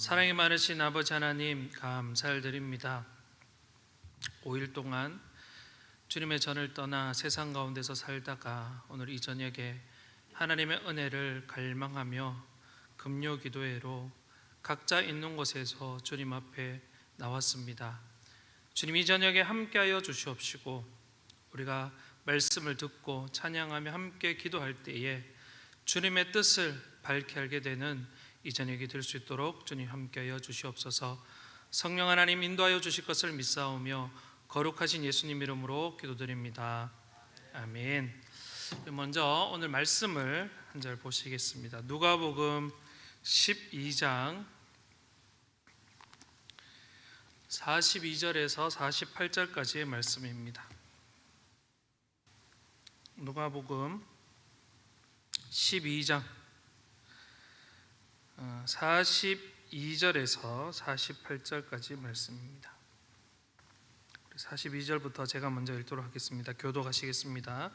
사랑이 많으신 아버지 하나님 감사를 드립니다. 5일 동안 주님의 전을 떠나 세상 가운데서 살다가 오늘 이 저녁에 하나님의 은혜를 갈망하며 금요 기도회로 각자 있는 곳에서 주님 앞에 나왔습니다. 주님 이 저녁에 함께하여 주시옵시고 우리가 말씀을 듣고 찬양하며 함께 기도할 때에 주님의 뜻을 밝게 알게 되는 이 저녁이 될 수 있도록 주님 함께하여 주시옵소서. 성령 하나님 인도하여 주실 것을 믿사오며 거룩하신 예수님 이름으로 기도드립니다. 아멘. 먼저 오늘 말씀을 한 절 보시겠습니다. 누가복음 12장 42절에서 48절까지의 말씀입니다. 누가복음 12장 42절에서 48절까지 말씀입니다. 42절부터 제가 먼저 읽도록 하겠습니다. 교도하시겠습니다.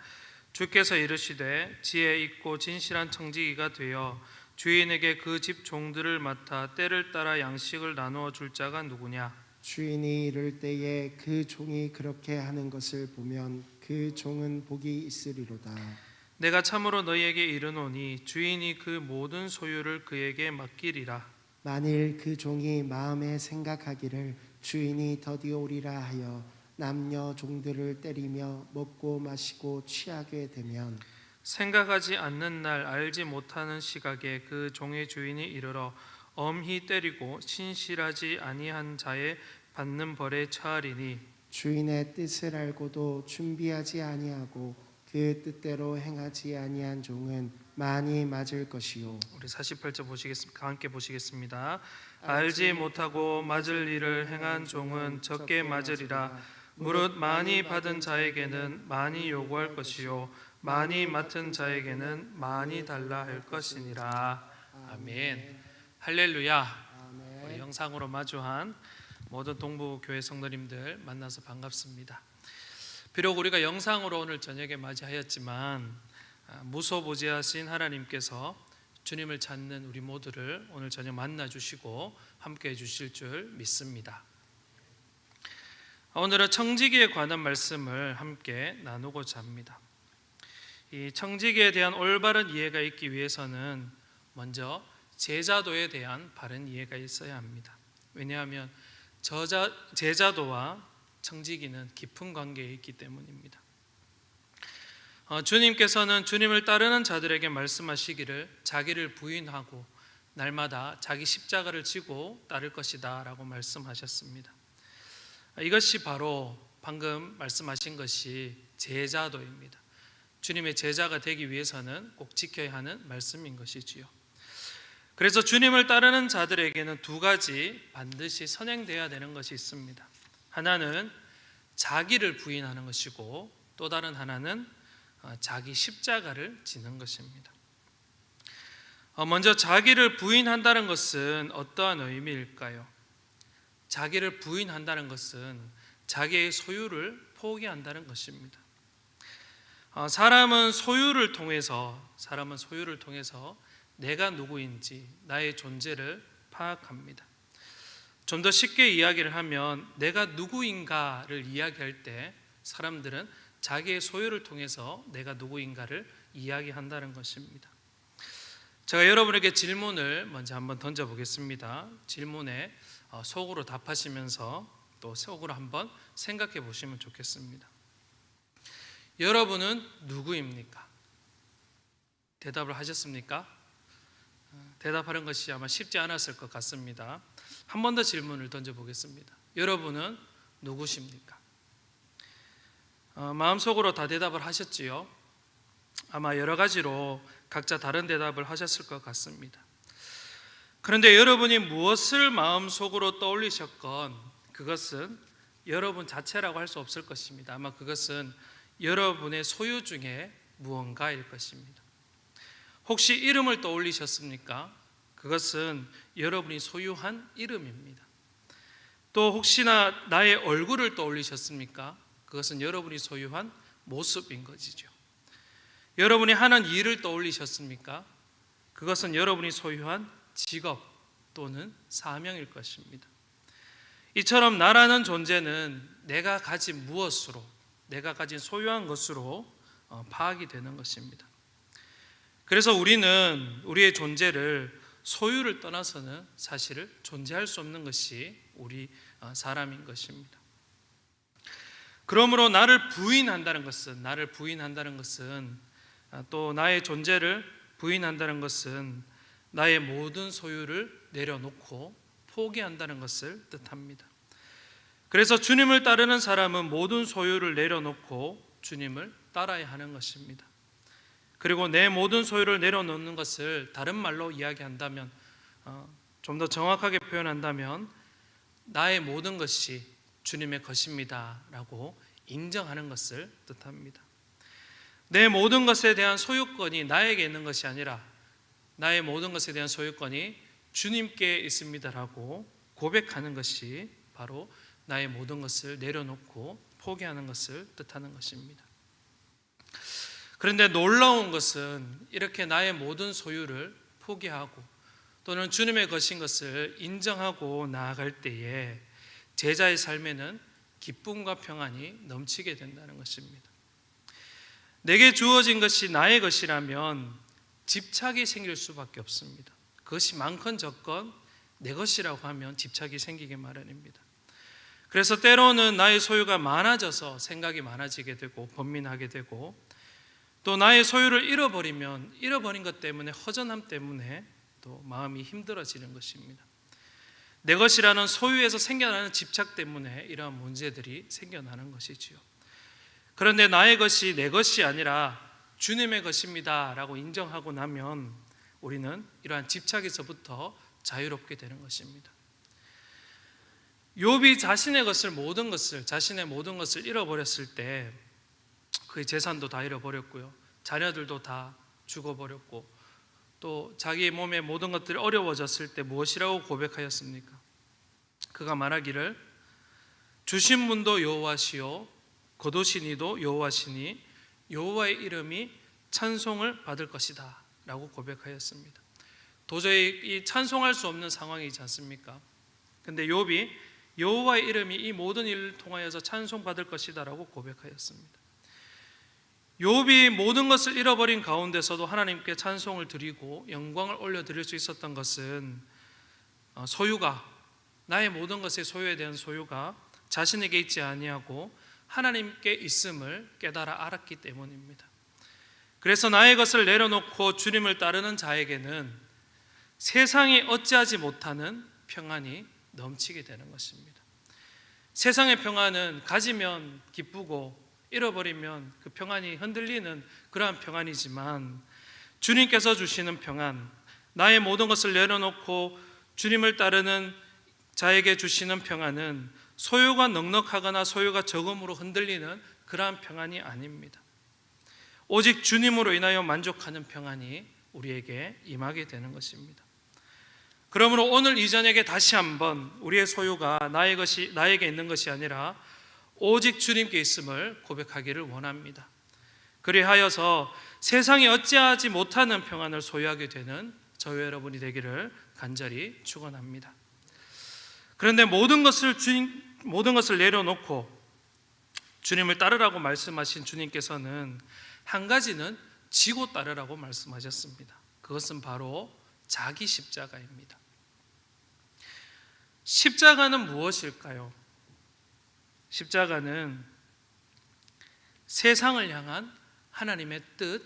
주께서 이르시되 지혜 있고 진실한 청지기가 되어 주인에게 그 집 종들을 맡아 때를 따라 양식을 나누어 줄 자가 누구냐? 주인이 이를 때에 그 종이 그렇게 하는 것을 보면 그 종은 복이 있으리로다. 내가 참으로 너희에게 이르노니 주인이 그 모든 소유를 그에게 맡기리라. 만일 그 종이 마음에 생각하기를 주인이 더디오리라 하여 남녀 종들을 때리며 먹고 마시고 취하게 되면 생각하지 않는 날 알지 못하는 시각에 그 종의 주인이 이르러 엄히 때리고 신실하지 아니한 자의 받는 벌에 처하리니 주인의 뜻을 알고도 준비하지 아니하고 그 뜻대로 행하지 아니한 종은 많이 맞을 것이요 우리 48절 보시겠습니다. 함께 보시겠습니다. 알지 못하고 맞을 일을 행한 종은 적게 맞으리라. 무릇 많이 받은 자에게는 많이 요구할 것이요 많이 맡은 자에게는 많이 달라 할 것이니라. 아멘. 할렐루야. 우리 영상으로 마주한 모든 동부 교회 성도님들 만나서 반갑습니다. 비록 우리가 영상으로 오늘 저녁에 맞이하였지만 아, 무소부지하신 하나님께서 주님을 찾는 우리 모두를 오늘 저녁 만나 주시고 함께 해 주실 줄 믿습니다. 오늘은 청지기에 관한 말씀을 함께 나누고자 합니다. 이 청지기에 대한 올바른 이해가 있기 위해서는 먼저 제자도에 대한 바른 이해가 있어야 합니다. 왜냐하면 저자, 제자도와 청지기는 깊은 관계에 있기 때문입니다. 어, 주님께서는 주님을 따르는 자들에게 말씀하시기를 자기를 부인하고 날마다 자기 십자가를 지고 따를 것이다 라고 말씀하셨습니다. 이것이 바로 방금 말씀하신 것이 제자도입니다. 주님의 제자가 되기 위해서는 꼭 지켜야 하는 말씀인 것이지요. 그래서 주님을 따르는 자들에게는 두 가지 반드시 선행되어야 되는 것이 있습니다. 하나는 자기를 부인하는 것이고 또 다른 하나는 어, 자기 십자가를 지는 것입니다. 어, 먼저 자기를 부인한다는 것은 어떠한 의미일까요? 자기를 부인한다는 것은 자기의 소유를 포기한다는 것입니다. 어, 사람은 소유를 통해서 사람은 소유를 통해서 내가 누구인지 나의 존재를 파악합니다. 좀 더 쉽게 이야기를 하면 내가 누구인가를 이야기할 때 사람들은 자기의 소유를 통해서 내가 누구인가를 이야기한다는 것입니다. 제가 여러분에게 질문을 먼저 한번 던져 보겠습니다. 질문에 어, 속으로 답하시면서 또 속으로 한번 생각해 보시면 좋겠습니다. 여러분은 누구입니까? 대답을 하셨습니까? 어, 대답하는 것이 아마 쉽지 않았을 것 같습니다. 한 번 더 질문을 던져 보겠습니다. 여러분은 누구십니까? 어, 마음속으로 다 대답을 하셨지요. 아마 여러 가지로 각자 다른 대답을 하셨을 것 같습니다. 그런데 여러분이 무엇을 마음속으로 떠올리셨건 그것은 여러분 자체라고 할 수 없을 것입니다. 아마 그것은 여러분의 소유 중에 무언가일 것입니다. 혹시 이름을 떠올리셨습니까? 그것은 여러분이 소유한 이름입니다. 또 혹시나 나의 얼굴을 떠올리셨습니까? 그것은 여러분이 소유한 모습인 것이죠. 여러분이 하는 일을 떠올리셨습니까? 그것은 여러분이 소유한 직업, 또는 사명일 것입니다. 이처럼 나라는 존재는 내가 가진 무엇으로, 내가 가진 소유한 것으로 어, 파악이 되는 것입니다. 그래서 우리는 우리의 존재를 소유를 떠나서는 사실을 존재할 수 없는 것이 우리 어, 사람인 것입니다. 그러므로 나를 부인한다는 것은 나를 부인한다는 것은 아, 또 나의 존재를 부인한다는 것은 나의 모든 소유를 내려놓고 포기한다는 것을 뜻합니다. 그래서 주님을 따르는 사람은 모든 소유를 내려놓고 주님을 따라야 하는 것입니다. 그리고 내 모든 소유를 내려놓는 것을 다른 말로 이야기한다면 어, 좀더 정확하게 표현한다면 나의 모든 것이 주님의 것입니다라고 인정하는 것을 뜻합니다. 내 모든 것에 대한 소유권이 나에게 있는 것이 아니라 나의 모든 것에 대한 소유권이 주님께 있습니다라고 고백하는 것이 바로 나의 모든 것을 내려놓고 포기하는 것을 뜻하는 것입니다. 그런데 놀라운 것은 이렇게 나의 모든 소유를 포기하고 또는 주님의 것인 것을 인정하고 나아갈 때에 제자의 삶에는 기쁨과 평안이 넘치게 된다는 것입니다. 내게 주어진 것이 나의 것이라면 집착이 생길 수밖에 없습니다. 그것이 많건 적건 내 것이라고 하면 집착이 생기기 마련입니다. 그래서 때로는 나의 소유가 많아져서 생각이 많아지게 되고 번민하게 되고 또 나의 소유를 잃어버리면 잃어버린 것 때문에 허전함 때문에 또 마음이 힘들어지는 것입니다. 내 것이라는 소유에서 생겨나는 집착 때문에 이러한 문제들이 생겨나는 것이지요. 그런데 나의 것이 내 것이 아니라 주님의 것입니다라고 인정하고 나면 우리는 이러한 집착에서부터 자유롭게 되는 것입니다. 욥이 자신의 것을 모든 것을 자신의 모든 것을 잃어버렸을 때 그의 재산도 다 잃어버렸고요. 자녀들도 다 죽어버렸고 또 자기 몸의 모든 것들이 어려워졌을 때 무엇이라고 고백하였습니까? 그가 말하기를 주신 분도 여호와시요 거두신 이도 여호와시니 여호와의 이름이 찬송을 받을 것이다라고 고백하였습니다. 도저히 이 찬송할 수 없는 상황이지 않습니까? 근데 욥이 여호와의 이름이 이 모든 일을 통하여서 찬송 받을 것이다라고 고백하였습니다. 욥이 모든 것을 잃어버린 가운데서도 하나님께 찬송을 드리고 영광을 올려 드릴 수 있었던 것은 어, 소유가 나의 모든 것의 소유에 대한 소유가 자신에게 있지 아니하고 하나님께 있음을 깨달아 알았기 때문입니다. 그래서 나의 것을 내려놓고 주님을 따르는 자에게는 세상이 어찌하지 못하는 평안이 넘치게 되는 것입니다. 세상의 평안은 가지면 기쁘고 잃어버리면 그 평안이 흔들리는 그러한 평안이지만 주님께서 주시는 평안, 나의 모든 것을 내려놓고 주님을 따르는 자에게 주시는 평안은 소유가 넉넉하거나 소유가 적음으로 흔들리는 그러한 평안이 아닙니다. 오직 주님으로 인하여 만족하는 평안이 우리에게 임하게 되는 것입니다. 그러므로 오늘 이 저녁에 다시 한번 우리의 소유가 나의 것이 나에게 있는 것이 아니라 오직 주님께 있음을 고백하기를 원합니다. 그리하여서 세상이 어찌하지 못하는 평안을 소유하게 되는 저희 여러분이 되기를 간절히 축원합니다. 그런데 모든 것을 주님 모든 것을 내려놓고 주님을 따르라고 말씀하신 주님께서는 한 가지는 지고 따르라고 말씀하셨습니다. 그것은 바로 자기 십자가입니다. 십자가는 무엇일까요? 십자가는 세상을 향한 하나님의 뜻,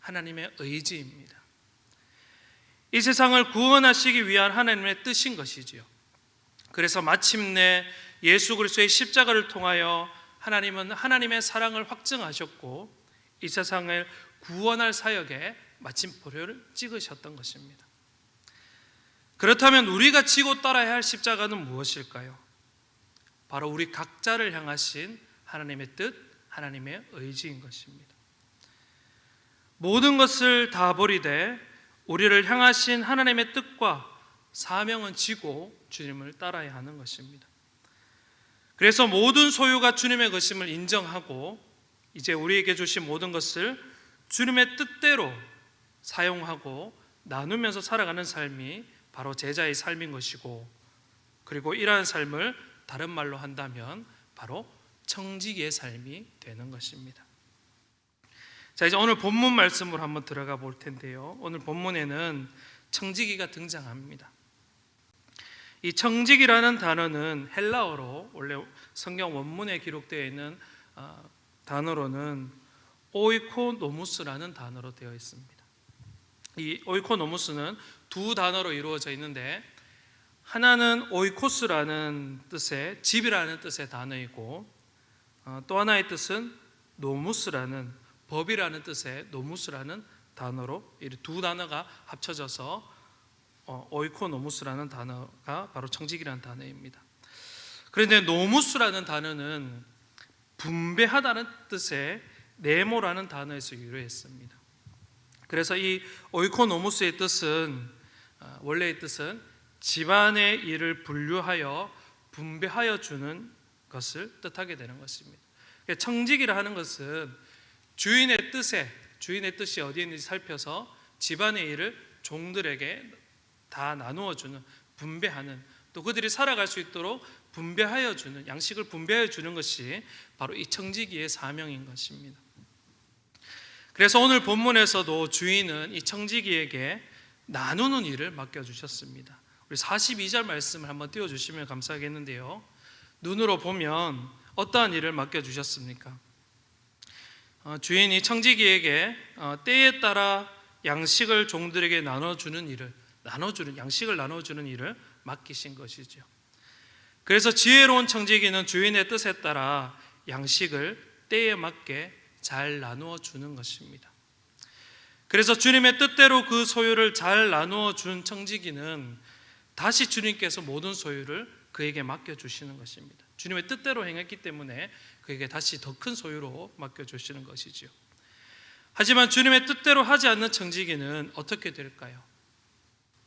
하나님의 의지입니다. 이 세상을 구원하시기 위한 하나님의 뜻인 것이지요. 그래서 마침내 예수 그리스도의 십자가를 통하여 하나님은 하나님의 사랑을 확증하셨고 이 세상을 구원할 사역에 마침표를 찍으셨던 것입니다. 그렇다면 우리가 지고 따라야 할 십자가는 무엇일까요? 바로 우리 각자를 향하신 하나님의 뜻, 하나님의 의지인 것입니다. 모든 것을 다 버리되 우리를 향하신 하나님의 뜻과 사명은 지고 주님을 따라야 하는 것입니다. 그래서 모든 소유가 주님의 것임을 인정하고 이제 우리에게 주신 모든 것을 주님의 뜻대로 사용하고 나누면서 살아가는 삶이 바로 제자의 삶인 것이고 그리고 이러한 삶을 다른 말로 한다면 바로 청지기의 삶이 되는 것입니다. 자 이제 오늘 본문 말씀으로 한번 들어가 볼 텐데요. 오늘 본문에는 청지기가 등장합니다. 이 청지기라는 단어는 헬라어로 원래 성경 원문에 기록되어 있는 아, 단어로는 오이코노무스라는 단어로 되어 있습니다. 이 오이코노무스는 두 단어로 이루어져 있는데 하나는 오이코스라는 뜻의 집이라는 뜻의 단어이고 어, 또 하나의 뜻은 노무스라는 법이라는 뜻의 노무스라는 단어로 이 두 단어가 합쳐져서 어, 오이코노무스라는 단어가 바로 청직이라는 단어입니다. 그런데 노무스라는 단어는 분배하다는 뜻의 네모라는 단어에서 유래했습니다. 그래서 이 오이코노무스의 뜻은 어, 원래의 뜻은 집안의 일을 분류하여 분배하여 주는 것을 뜻하게 되는 것입니다. 그러니까 청직이라 하는 것은 주인의 뜻에 주인의 뜻이 어디에 있는지 살펴서 집안의 일을 종들에게 다 나누어 주는 분배하는 또 그들이 살아갈 수 있도록 분배하여 주는 양식을 분배하여 주는 것이 바로 이 청지기의 사명인 것입니다. 그래서 오늘 본문에서도 주인은 이 청지기에게 나누는 일을 맡겨 주셨습니다. 우리 42절 말씀을 한번 띄워 주시면 감사하겠는데요. 눈으로 보면 어떠한 일을 맡겨 주셨습니까? 어, 주인이 청지기에게 어, 때에 따라 양식을 종들에게 나눠주는 일을 나눠주는 양식을 나눠주는 일을 맡기신 것이죠. 그래서 지혜로운 청지기는 주인의 뜻에 따라 양식을 때에 맞게 잘 나누어 주는 것입니다. 그래서 주님의 뜻대로 그 소유를 잘 나누어 준 청지기는 다시 주님께서 모든 소유를 그에게 맡겨 주시는 것입니다. 주님의 뜻대로 행했기 때문에 그에게 다시 더 큰 소유로 맡겨 주시는 것이지요. 하지만 주님의 뜻대로 하지 않는 청지기는 어떻게 될까요?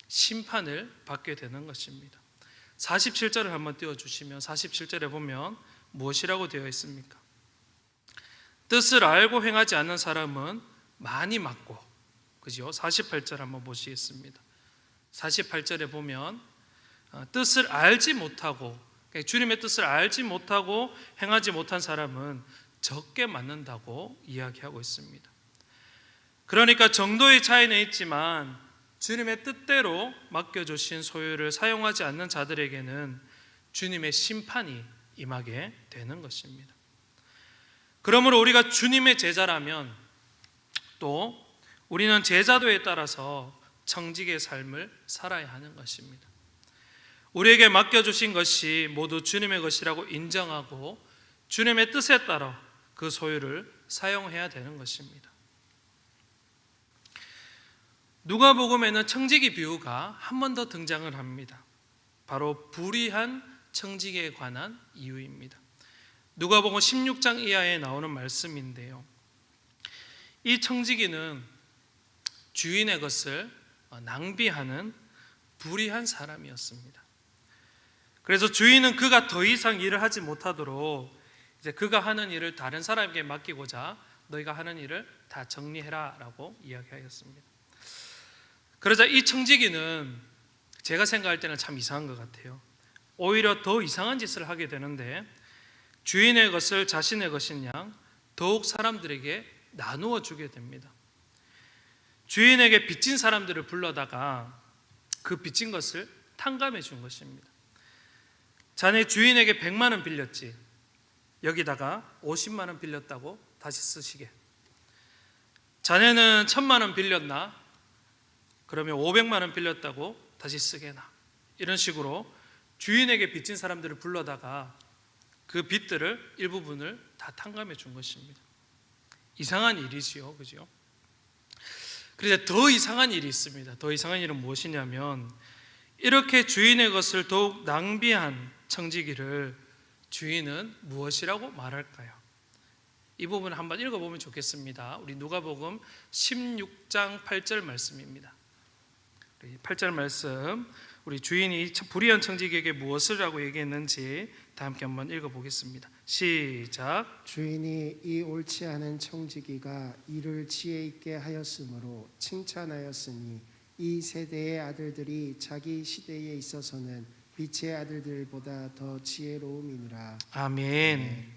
심판을 받게 되는 것입니다. 47절을 한번 띄워 주시면 47절에 보면 무엇이라고 되어 있습니까? 뜻을 알고 행하지 않는 사람은 많이 맞고 그죠? 48절 한번 보시겠습니다. 48절에 보면 어, 뜻을 알지 못하고 그러니까 주님의 뜻을 알지 못하고 행하지 못한 사람은 적게 맞는다고 이야기하고 있습니다. 그러니까 정도의 차이는 있지만 주님의 뜻대로 맡겨주신 소유를 사용하지 않는 자들에게는 주님의 심판이 임하게 되는 것입니다. 그러므로 우리가 주님의 제자라면 또 우리는 제자도에 따라서 청직의 삶을 살아야 하는 것입니다. 우리에게 맡겨주신 것이 모두 주님의 것이라고 인정하고 주님의 뜻에 따라 그 소유를 사용해야 되는 것입니다. 누가복음에는 청지기 비유가 한 번 더 등장을 합니다. 바로 불의한 청지기에 관한 이유입니다. 누가복음 16장 이하에 나오는 말씀인데요. 이 청지기는 주인의 것을 낭비하는 불의한 사람이었습니다. 그래서 주인은 그가 더 이상 일을 하지 못하도록 이제 그가 하는 일을 다른 사람에게 맡기고자 너희가 하는 일을 다 정리해라라고 이야기하였습니다. 그러자 이 청지기는 제가 생각할 때는 참 이상한 것 같아요. 오히려 더 이상한 짓을 하게 되는데 주인의 것을 자신의 것인 양 더욱 사람들에게 나누어 주게 됩니다. 주인에게 빚진 사람들을 불러다가 그 빚진 것을 탕감해 준 것입니다. 자네 주인에게 100만 원 빌렸지. 여기다가 50만 원 빌렸다고 다시 쓰시게. 자네는 1000만 원 빌렸나? 그러면 500만 원 빌렸다고 다시 쓰게 나. 이런 식으로 주인에게 빚진 사람들을 불러다가 그 빚들을 일부분을 다 탕감해 준 것입니다. 이상한 일이지요. 그죠? 그런데 더 이상한 일이 있습니다. 더 이상한 일은 무엇이냐면 이렇게 주인의 것을 더욱 낭비한 청지기를 주인은 무엇이라고 말할까요? 이 부분 한번 읽어보면 좋겠습니다. 우리 누가복음 16장 8절 말씀입니다. 8절 말씀 우리 주인이 불의한 청지기에게 무엇을 하고 얘기했는지 다 함께 한번 읽어보겠습니다. 시작. 주인이 이 옳지 않은 청지기가 이를 지혜 있게 하였으므로 칭찬하였으니 이 세대의 아들들이 자기 시대에 있어서는 빛의 아들들보다 더 지혜로움이니라. 아멘.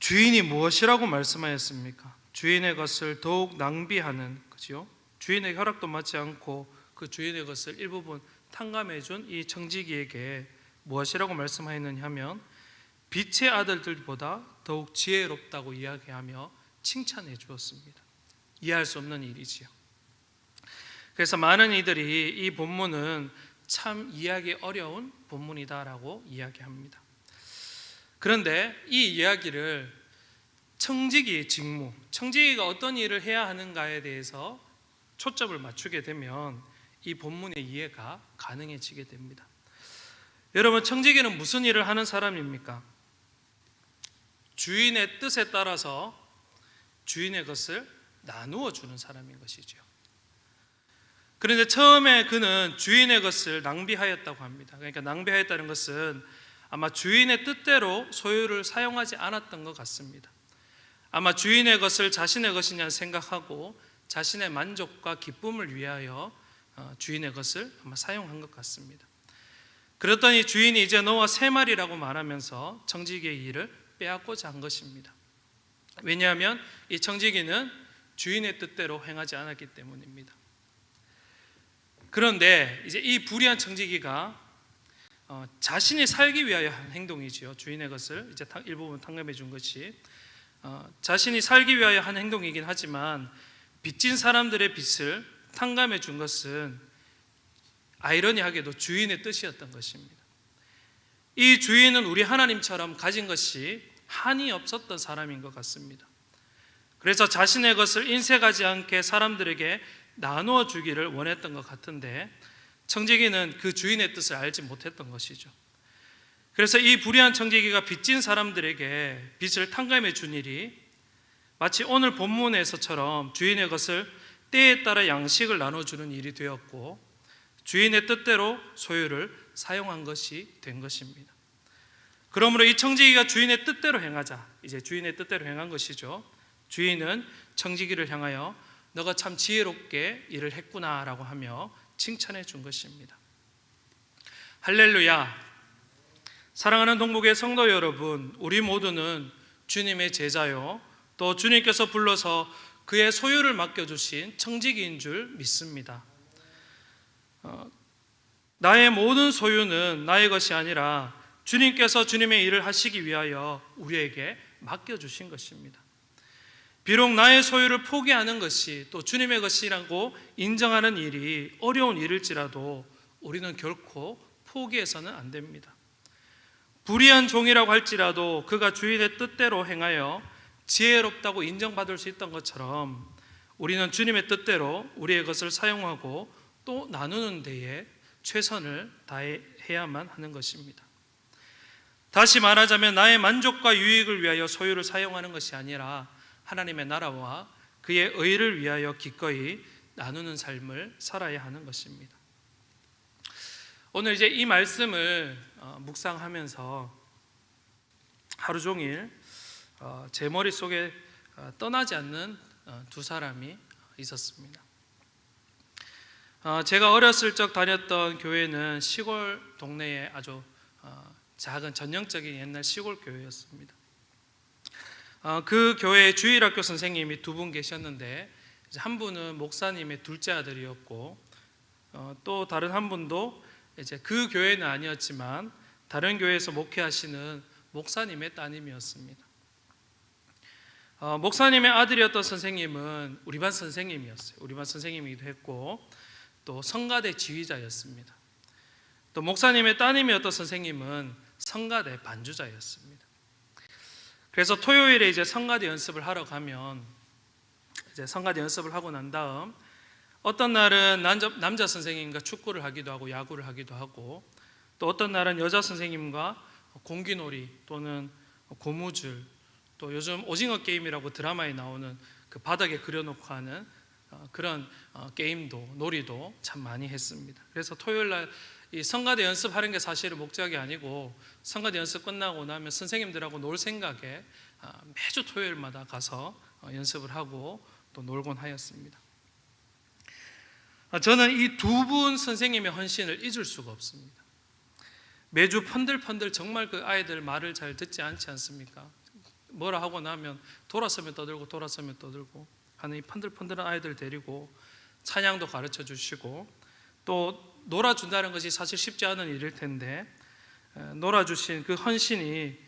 주인이 무엇이라고 말씀하였습니까? 주인의 것을 더욱 낭비하는 거지요. 주인의 허락도 받지 않고 그 주인의 것을 일부분 탕감해 준 이 청지기에게 무엇이라고 말씀하였느냐 하면 빛의 아들들보다 더욱 지혜롭다고 이야기하며 칭찬해 주었습니다. 이해할 수 없는 일이지요. 그래서 많은 이들이 이 본문은 참 이해하기 어려운 본문이다라고 이야기합니다. 그런데 이 이야기를 청지기의 직무, 청지기가 어떤 일을 해야 하는가에 대해서 초점을 맞추게 되면 이 본문의 이해가 가능해지게 됩니다. 여러분, 청지기는 무슨 일을 하는 사람입니까? 주인의 뜻에 따라서 주인의 것을 나누어 주는 사람인 것이죠. 그런데 처음에 그는 주인의 것을 낭비하였다고 합니다. 그러니까 낭비하였다는 것은 아마 주인의 뜻대로 소유를 사용하지 않았던 것 같습니다. 아마 주인의 것을 자신의 것이냐 생각하고 자신의 만족과 기쁨을 위하여 어, 주인의 것을 아마 사용한 것 같습니다. 그랬더니 주인이 이제 너와 세 마리라고 말하면서 청지기의 일을 빼앗고자 한 것입니다. 왜냐하면 이 청지기는 주인의 뜻대로 행하지 않았기 때문입니다. 그런데 이제 이 불의한 청지기가 어, 자신이 살기 위하여 한 행동이지요. 주인의 것을 이제 탕- 일부분 탕감해 준 것이 어, 자신이 살기 위하여 한 행동이긴 하지만 빚진 사람들의 빚을 탕감해 준 것은 아이러니하게도 주인의 뜻이었던 것입니다. 이 주인은 우리 하나님처럼 가진 것이 한이 없었던 사람인 것 같습니다. 그래서 자신의 것을 인색하지 않게 사람들에게 나누어 주기를 원했던 것 같은데 청지기는 그 주인의 뜻을 알지 못했던 것이죠. 그래서 이 불의한 청지기가 빚진 사람들에게 빚을 탕감해 준 일이 마치 오늘 본문에서처럼 주인의 것을 때에 따라 양식을 나눠주는 일이 되었고 주인의 뜻대로 소유를 사용한 것이 된 것입니다. 그러므로 이 청지기가 주인의 뜻대로 행하자 이제 주인의 뜻대로 행한 것이죠. 주인은 청지기를 향하여 너가 참 지혜롭게 일을 했구나라고 하며 칭찬해 준 것입니다. 할렐루야. 사랑하는 동북의 성도 여러분, 우리 모두는 주님의 제자요. 또 주님께서 불러서 그의 소유를 맡겨주신 청지기인 줄 믿습니다. 어, 나의 모든 소유는 나의 것이 아니라 주님께서 주님의 일을 하시기 위하여 우리에게 맡겨주신 것입니다. 비록 나의 소유를 포기하는 것이 또 주님의 것이라고 인정하는 일이 어려운 일일지라도 우리는 결코 포기해서는 안 됩니다. 불의한 종이라고 할지라도 그가 주인의 뜻대로 행하여 지혜롭다고 인정받을 수 있던 것처럼 우리는 주님의 뜻대로 우리의 것을 사용하고 또 나누는 데에 최선을 다해야만 하는 것입니다. 다시 말하자면 나의 만족과 유익을 위하여 소유를 사용하는 것이 아니라 하나님의 나라와 그의 의를 위하여 기꺼이 나누는 삶을 살아야 하는 것입니다. 오늘 이제 이 말씀을 어, 묵상하면서 하루 종일 어, 제 머릿 속에 어, 떠나지 않는 어, 두 사람이 있었습니다. 어, 제가 어렸을 적 다녔던 교회는 시골 동네에 아주 어, 작은 전형적인 옛날 시골 교회였습니다. 어, 그 교회 주일학교 선생님이 두 분 계셨는데 한 분은 목사님의 둘째 아들이었고 어, 또 다른 한 분도 이제 그 교회는 아니었지만 다른 교회에서 목회하시는 목사님의 따님이었습니다. 어, 목사님의 아들이었던 선생님은 우리 반 선생님이었어요. 우리 반 선생님이기도 했고 또 성가대 지휘자였습니다. 또 목사님의 따님이었던 선생님은 성가대 반주자였습니다. 그래서 토요일에 이제 성가대 연습을 하러 가면 이제 성가대 연습을 하고 난 다음 어떤 날은 남자, 남자 선생님과 축구를 하기도 하고 야구를 하기도 하고 또 어떤 날은 여자 선생님과 공기놀이 또는 고무줄 또 요즘 오징어 게임이라고 드라마에 나오는 그 바닥에 그려놓고 하는 어, 그런 어, 게임도 놀이도 참 많이 했습니다. 그래서 토요일 날 이 성가대 연습하는 게 사실은 목적이 아니고 성가대 연습 끝나고 나면 선생님들하고 놀 생각에 아, 매주 토요일마다 가서 어, 연습을 하고 또 놀곤 하였습니다. 아, 저는 이 두 분 선생님의 헌신을 잊을 수가 없습니다. 매주 펀들펀들 정말 그 아이들 말을 잘 듣지 않지 않습니까? 뭐라 하고 나면 돌아서면 떠들고 돌아서면 떠들고 하는 이 펀들펀들한 아이들 데리고 찬양도 가르쳐 주시고 또 놀아준다는 것이 사실 쉽지 않은 일일 텐데 에, 놀아주신 그 헌신이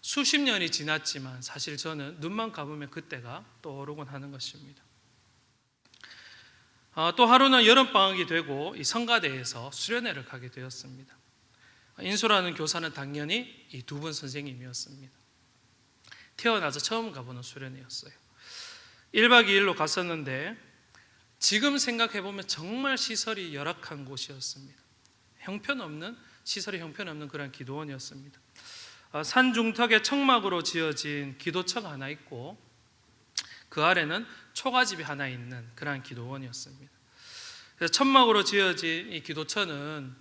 수십 년이 지났지만 사실 저는 눈만 감으면 그때가 떠오르곤 하는 것입니다. 아, 또 하루는 여름 방학이 되고 이 성가대에서 수련회를 가게 되었습니다. 인수라는 교사는 당연히 이 두 분 선생님이었습니다. 태어나서 처음 가보는 수련회였어요. 1박 2일로 갔었는데 지금 생각해 보면 정말 시설이 열악한 곳이었습니다. 형편없는 시설이 형편없는 그런 기도원이었습니다. 아, 산 중턱에 청막으로 지어진 기도처가 하나 있고 그 아래는 초가집이 하나 있는 그러한 기도원이었습니다. 그래서 천막으로 지어진 이 기도처는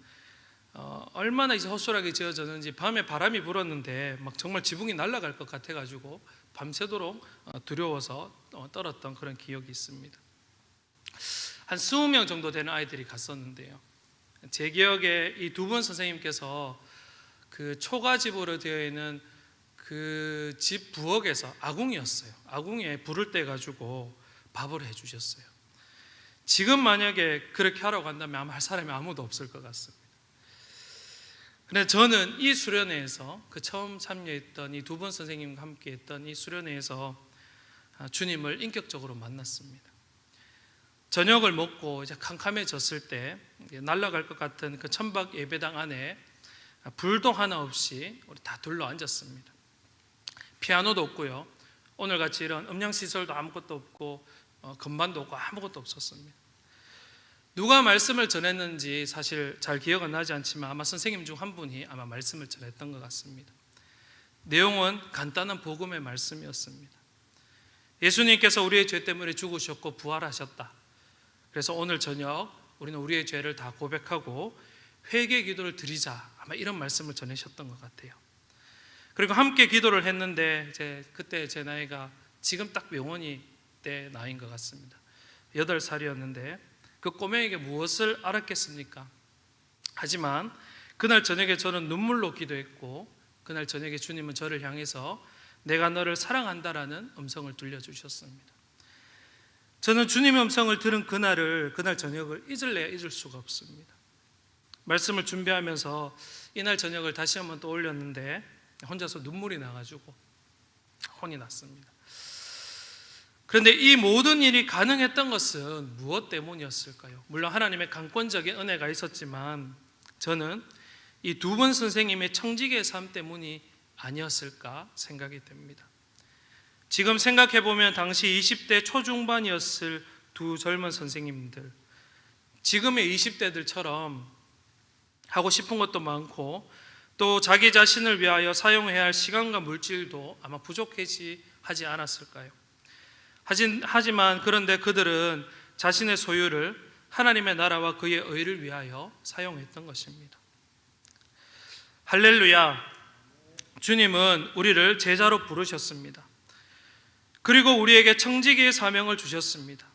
어, 얼마나 이제 허술하게 지어졌는지 밤에 바람이 불었는데 막 정말 지붕이 날아갈 것 같아가지고 밤새도록 어, 두려워서 어, 떨었던 그런 기억이 있습니다. 한 20명 정도 되는 아이들이 갔었는데요. 제 기억에 이 두 분 선생님께서 그 초가집으로 되어 있는 그 집 부엌에서 아궁이었어요. 아궁이에 불을 떼 가지고 밥을 해 주셨어요. 지금 만약에 그렇게 하라고 한다면 아마 할 사람이 아무도 없을 것 같습니다. 근데 저는 이 수련회에서 그 처음 참여했던 이 두 분 선생님과 함께 했던 이 수련회에서 아, 주님을 인격적으로 만났습니다. 저녁을 먹고 이제 캄캄해졌을 때 날아갈 것 같은 그 천박 예배당 안에 불도 하나 없이 우리 다 둘러 앉았습니다. 피아노도 없고요. 오늘 같이 이런 음량 시설도 아무것도 없고 어, 건반도 없고 아무것도 없었습니다. 누가 말씀을 전했는지 사실 잘 기억은 나지 않지만 아마 선생님 중 한 분이 아마 말씀을 전했던 것 같습니다. 내용은 간단한 복음의 말씀이었습니다. 예수님께서 우리의 죄 때문에 죽으셨고 부활하셨다. 그래서 오늘 저녁 우리는 우리의 죄를 다 고백하고 회개 기도를 드리자. 아마 이런 말씀을 전하셨던 것 같아요. 그리고 함께 기도를 했는데 이제 그때 제 나이가 지금 딱 명원이 때 나이인 것 같습니다. 여덟 살이었는데 그 꼬맹이에게 무엇을 알았겠습니까? 하지만 그날 저녁에 저는 눈물로 기도했고 그날 저녁에 주님은 저를 향해서 내가 너를 사랑한다라는 음성을 들려주셨습니다. 저는 주님의 음성을 들은 그날을 그날 저녁을 잊을래야 잊을 수가 없습니다. 말씀을 준비하면서 이날 저녁을 다시 한번 떠올렸는데 혼자서 눈물이 나가지고 혼이 났습니다. 그런데 이 모든 일이 가능했던 것은 무엇 때문이었을까요? 물론 하나님의 강권적인 은혜가 있었지만 저는 이두분 선생님의 청지기의 삶 때문이 아니었을까 생각이 됩니다. 지금 생각해 보면 당시 20대 초중반이었을 두 젊은 선생님들, 지금의 20대들처럼 하고 싶은 것도 많고 또 자기 자신을 위하여 사용해야 할 시간과 물질도 아마 부족하지 하지 않았을까요? 하지만 그런데 그들은 자신의 소유를 하나님의 나라와 그의 의를 위하여 사용했던 것입니다. 할렐루야. 주님은 우리를 제자로 부르셨습니다. 그리고 우리에게 청지기의 사명을 주셨습니다.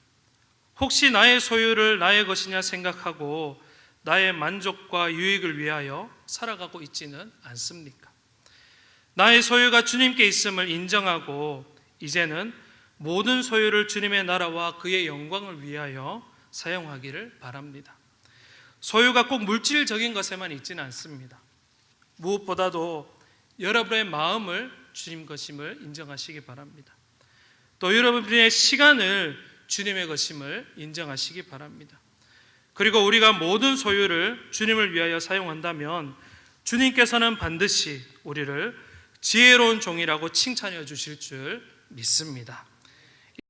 혹시 나의 소유를 나의 것이냐 생각하고 나의 만족과 유익을 위하여 살아가고 있지는 않습니까? 나의 소유가 주님께 있음을 인정하고 이제는 모든 소유를 주님의 나라와 그의 영광을 위하여 사용하기를 바랍니다. 소유가 꼭 물질적인 것에만 있지는 않습니다. 무엇보다도 여러분의 마음을 주님 것임을 인정하시기 바랍니다. 또 여러분의 시간을 주님의 것임을 인정하시기 바랍니다. 그리고 우리가 모든 소유를 주님을 위하여 사용한다면 주님께서는 반드시 우리를 지혜로운 종이라고 칭찬해 주실 줄 믿습니다.